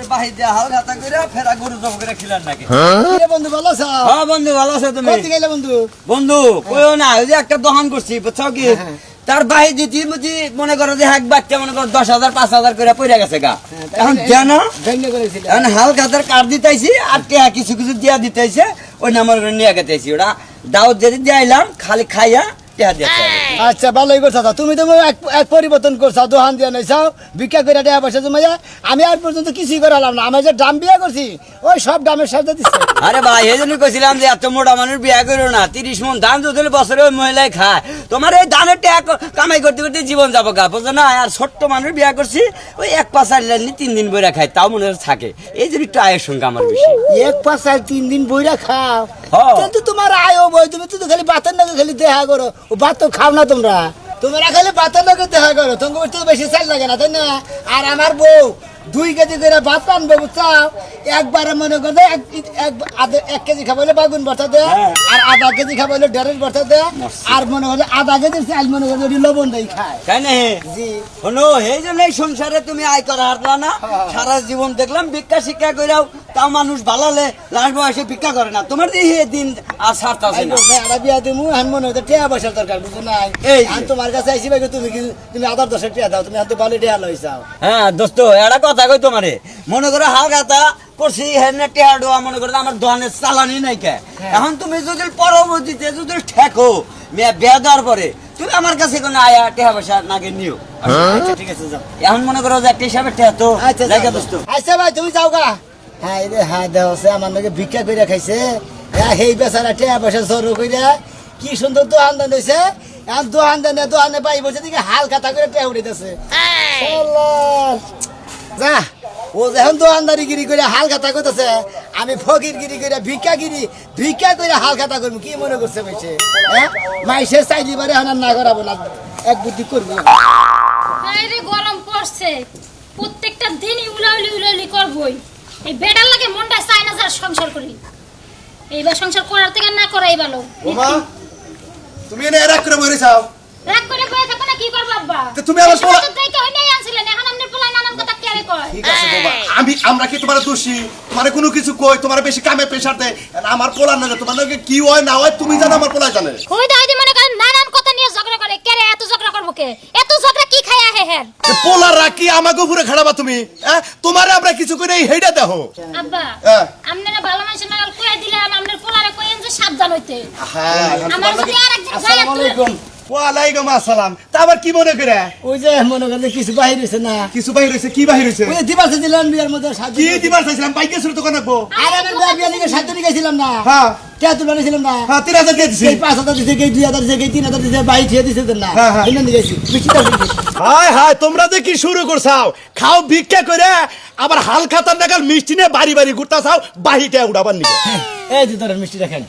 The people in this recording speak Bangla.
আপনি বাহির দিয়ে হাল খাতা করে ফেরা গরু জব করে খিলান নাকি? বন্ধু ভালো আছো? হ্যাঁ বন্ধু ভালো আছো তুমি? কোথায় গেলে বন্ধু? বন্ধু কইও না ওই যে একটা দোকান করছি বুঝছ কি? হ্যাঁ। তার বাহির দিতে বুঝি মনে করো যে এক বাচ্চা মনে করো দশ হাজার পাঁচ হাজার করে পড়ে গেছে গা। এখন জানো এখন হাল খাতার কাঠ দিতেছি আর টেহা কিছু কিছু দিয়া দিতেছে ওই নাম্বার করে নিয়ে গেতেছি ওরা দাওয়াত যদি দিয়াইলাম খালি খাইয়া টেহা দিয়ে আচ্ছা ভালোই করছ তা। তুমি তো এক পরিবর্তন করছ দোকান দিয়ে নইছাও ভিক্ষা করে টাকা পয়সা জমাইয়া আমি আর পর্যন্ত কিছুই করালাম না। আমি যে ডাম বিয়ে করছি ওই সব ডামের সাথে দিচ্ছে আরে ভাই এই জন্য কইছিলাম যে এত মোটা মানুষ বিয়া করো না। তিরিশ মন ধান যদি বছরে ওই মহিলাই খায়। তোমার এই ধানের টাকা কামাই করতে করতে জীবন যাব গা বুঝো না? আর ছোট্ট মানুষ বিয়া করছি ওই এক পাঁচ আর লাইনি তিন দিন বইরা খায় তাও মনে থাকে। এই জন্য একটু আয়ের সঙ্গে আমার বেশি। এক পাঁচ আর তিন দিন বইরা খাও। হ্যাঁ। কিন্তু তোমার আয়ও বই তুমি তো খালি বাতের নাকি খালি দেখা করো। ও ভাত তো খাও না তোমরা? তোমরা খালি বাতের নাকি দেখা করো তোমাকে তো বেশি চাল লাগে না তাই না? আর আমার বউ দুই কেজি করে ভাত আনবে বুঝছাও একবারে মনে করো এক কেজি খাবলে বাগুন ভর্তা দে হ্যাঁ। আর আধা কেজি খাবলে ডেরের ভর্তা দে আর মনে করো আধা কেজি চাল মনে করো ওটি লবণ দেই খায়। তাই না হে? জি। শোনো এই জন্য সংসারে তুমি আয় করা হারলা না। হ্যাঁ। সারা জীবন দেখলাম ভিক্ষা শিক্ষা কইরাও তাও মানুষ ভালালে লাস্ট বয়সে ভিক্ষা করে না। তোমার দিয়ে দিন আর ছাড়তাছে না। মেয়েরা বিয়া দিমু এখন মনে হতো টিয়া পয়সার দরকার বুঝো নাই? এই। আমি তোমার কাছে আইসি ভাই তুমি কি তুমি আধার দশের টিয়া দাও তুমি ভালো টিয়া হ্যাঁ দোস্ত একটা কথা কই তোমারে। মনে করো হাল গাতা করছি হেনে টেয়া ডোয়া মনে করো আমার দোকানের চালানি নাই কে। হ্যাঁ। এখন তুমি যদি পরবর্তীতে যদি ঠেকো মেয়ে বিয়া দেওয়ার পরে তুমি আমার কাছে কোনো আয়া টেহা পয়সা নাগে নিও। আচ্ছা ঠিক আছে যাও। এখন মনে করো যে একটা হিসাবে টেহা তো। আচ্ছা দোস্ত। আচ্ছা ভাই তুমি যাও গা। হ্যাঁ এই হ্যাঁ আমার নাকি ভিক্ষা কইরা খাইছে। হ্যাঁ সেই বেচারা টিয়া পয়সা জড়ো কইরা কি সুন্দর দোকান দান হইছে এখন দোকান দানে দোকানে পাই বসে দিকে হাল খাতা করে টিয়া উড়িতেছে। যা ও যখন দোকানদারি গিরি করে হাল খাতা করতেছে আমি ফকির গিরি করে ভিক্ষা গিরি ভিক্ষা করে হাল খাতা করব কি মনে করছে বলছে হ্যাঁ? মাইসে চাইলি পারে এখন না করাবো না এক বুদ্ধি করব। গরম পড়ছে। প্রত্যেকটা দিনই উলাউলি উলাউলি করবই। এই বেডার লাগে মনটা চাই না যার সংসার করি। এইবার সংসার করার থেকে না করাই ভালো। ওমা তুমি এনে রাগ করে বইরে চাও। রাগ করে বয়ে থাকো না কি করব আব্বা? তো তুমি আমার পোলা- তো দেখে হই নাই আনছিলেন এখন আপনি পোলাই নানান কথা কেয়ারে কয়। ঠিক আছে বাবা আমি আমরা কি তোমার দোষী? তোমার কোনো কিছু কই? তোমার বেশি কামে প্রেশার দেয়। আর আমার পোলা না তোমার লগে কি হয় না হয় তুমি জানো আমার পোলা জানে। ওই দাদি মনে করেন নানান কথা নিয়ে ঝগড়া করে। কেরে এত ঝগড়া করব কে? এত ঝগড়া কি খায় আহে এ পোলা রাখি আমাকে উপরে খাড়াবা তুমি? তোমারে আমরা কিছু করে এই হেইটা দেখো আব্বা হ্যাঁ। আপনারা ভালো মানুষের নাগাল কয়ে দিলাম আপনার পোলারে কইেন যে সাবধান হইতে। হ্যাঁ আমার যদি আর আসসালামু আলাইকুম। ওয়ালাইকুম আসসালাম। তা আবার কি মনে করে? ওই যে মনে কিছু বাহির না। কিছু বাহির কি বাহির হয়েছে ওই যে দিবাসে বিয়ার মধ্যে সাহায্য কি দিবার চাইছিলাম বাইকে শুরু তো কানাকবো আর আমি বিয়া বিয়া সাহায্য নিয়ে গেছিলাম না। হ্যাঁ। নিয়েছিলাম না হ্যাঁ তিন হাজার পাঁচ হাজার দুই হাজার তিন হাজার বাইক খেয়ে না। এনে নিয়ে গেছি হায় হায় তোমরা যে কি শুরু করছাও খাও ভিক্ষা করে আবার হালখাতার দেখাল মিষ্টি নিয়ে বাড়ি বাড়ি ঘুরতে চাও বাহিটা উড়াবার নিয়ে এই যে ধরেন মিষ্টি রাখেন